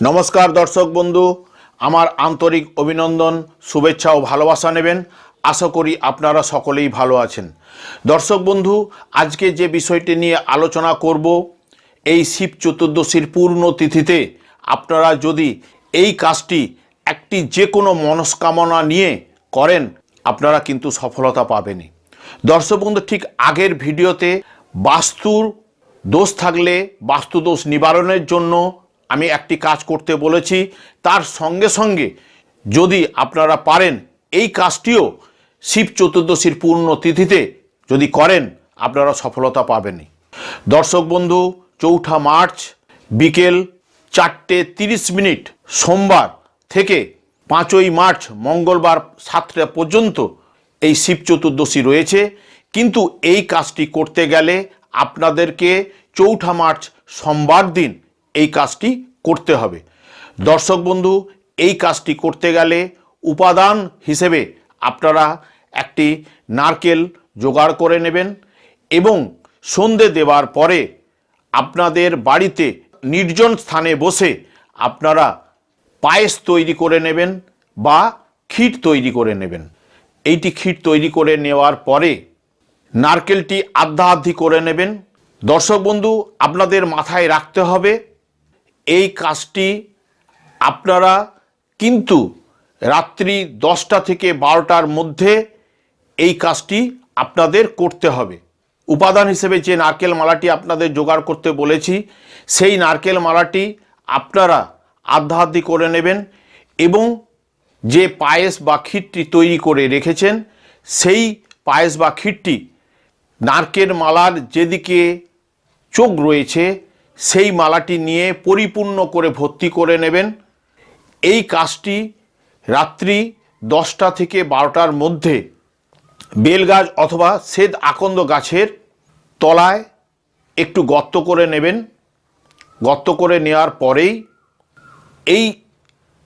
নমস্কার দর্শক বন্ধু, আমার আন্তরিক অভিনন্দন, শুভেচ্ছা ও ভালোবাসা নেবেন। আশা করি আপনারা সকলেই ভালো আছেন। দর্শক বন্ধু, আজকে যে বিষয়টি নিয়ে আলোচনা করব, এই শিব চতুর্দশীর পূর্ণ তিথিতে আপনারা যদি এই কাজটি একটি যে কোনো মনস্কামনা নিয়ে করেন, আপনারা কিন্তু সফলতা পাবেনই। দর্শক বন্ধু, ঠিক আগের ভিডিওতে বাস্তুর দোষ থাকলে বাস্তু দোষ নিবারণের জন্য আমি একটি কাজ করতে বলেছি, তার সঙ্গে সঙ্গে যদি আপনারা পারেন এই কাজটিও শিব চতুর্দশীর পূর্ণ তিথিতে যদি করেন, আপনারা সফলতা পাবেনই। দর্শক বন্ধু, চৌঠা মার্চ বিকেল চারটে তিরিশ মিনিট সোমবার থেকে পাঁচই মার্চ মঙ্গলবার সাতটা পর্যন্ত এই শিব চতুর্দশী রয়েছে। কিন্তু এই কাজটি করতে গেলে আপনাদেরকে চৌঠা মার্চ সোমবার দিন এই কাজটি করতে হবে। দর্শক বন্ধু, এই কাজটি করতে গেলে উপাদান হিসেবে আপনারা একটি নারকেল জোগাড় করে নেবেন এবং সন্ধে দেওয়ার পরে আপনাদের বাড়িতে নির্জন স্থানে বসে আপনারা পায়েস তৈরি করে নেবেন বা ক্ষীর তৈরি করে নেবেন। এইটি ক্ষীর তৈরি করে নেওয়ার পরে নারকেলটি আধা আধি করে নেবেন। দর্শক বন্ধু, আপনাদের মাথায় রাখতে হবে এই কাজটি আপনারা কিন্তু রাত্রি দশটা থেকে বারোটার মধ্যে এই কাজটি আপনাদের করতে হবে। উপাদান হিসেবে যে নারকেল মালাটি আপনাদের জোগাড় করতে বলেছি, সেই নারকেল মালাটি আপনারা আধ্যাত্মিক করে নেবেন এবং যে পায়েস বা ক্ষীরটি তৈরি করে রেখেছেন, সেই পায়েস বা ক্ষীরটি নারকেল মালার যেদিকে চোখ রয়েছে সেই মালাটি নিয়ে পরিপূর্ণ করে ভর্তি করে নেবেন। এই কাজটি রাত্রি দশটা থেকে বারোটার মধ্যে বেলগাছ অথবা সেদ আকন্দ গাছের তলায় একটু গর্ত করে নেবেন। গর্ত করে নেওয়ার পরেই এই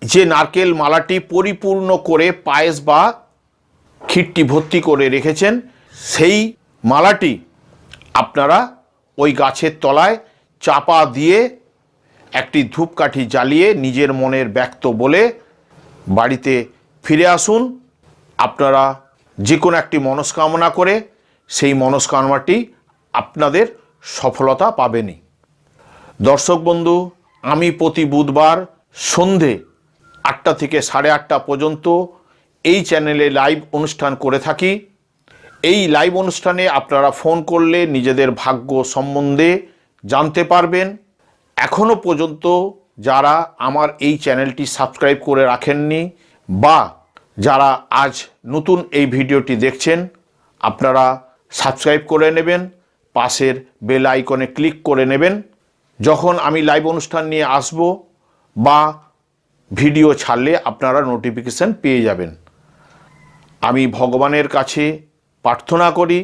যে নারকেল মালাটি পরিপূর্ণ করে পায়েস বা ক্ষীরটি ভর্তি করে রেখেছেন, সেই মালাটি আপনারা ওই গাছের তলায় চাপা দিয়ে একটি ধূপকাঠি জ্বালিয়ে নিজের মনের ব্যক্ত বলে বাড়িতে ফিরে আসুন। আপনারা যে কোনো একটি মনস্কামনা করে সেই মনস্কামনাটি আপনাদের সফলতা পাবেনই দর্শক বন্ধু, আমি প্রতি বুধবার সন্ধে আটটা থেকে সাড়ে আটটা পর্যন্ত এই চ্যানেলে লাইভ অনুষ্ঠান করে থাকি। এই লাইভ অনুষ্ঠানে আপনারা ফোন করলে নিজেদের ভাগ্য সম্বন্ধে জানতে পারবেন। এখনও পর্যন্ত যারা আমার এই চ্যানেলটি সাবস্ক্রাইব করে রাখেননি বা যারা আজ নতুন এই ভিডিওটি দেখছেন, আপনারা সাবস্ক্রাইব করে নেবেন, পাশের বেল আইকনে ক্লিক করে নেবেন। যখন আমি লাইভ অনুষ্ঠান নিয়ে আসব বা ভিডিও ছাড়লে আপনারা নোটিফিকেশান পেয়ে যাবেন। আমি ভগবানের কাছে প্রার্থনা করি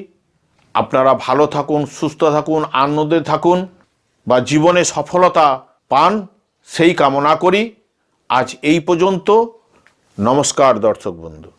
আপনারা ভালো থাকুন, সুস্থ থাকুন, আনন্দে থাকুন বা জীবনে সফলতা পান, সেই কামনা করি। আজ এই পর্যন্ত। নমস্কার দর্শক বন্ধু।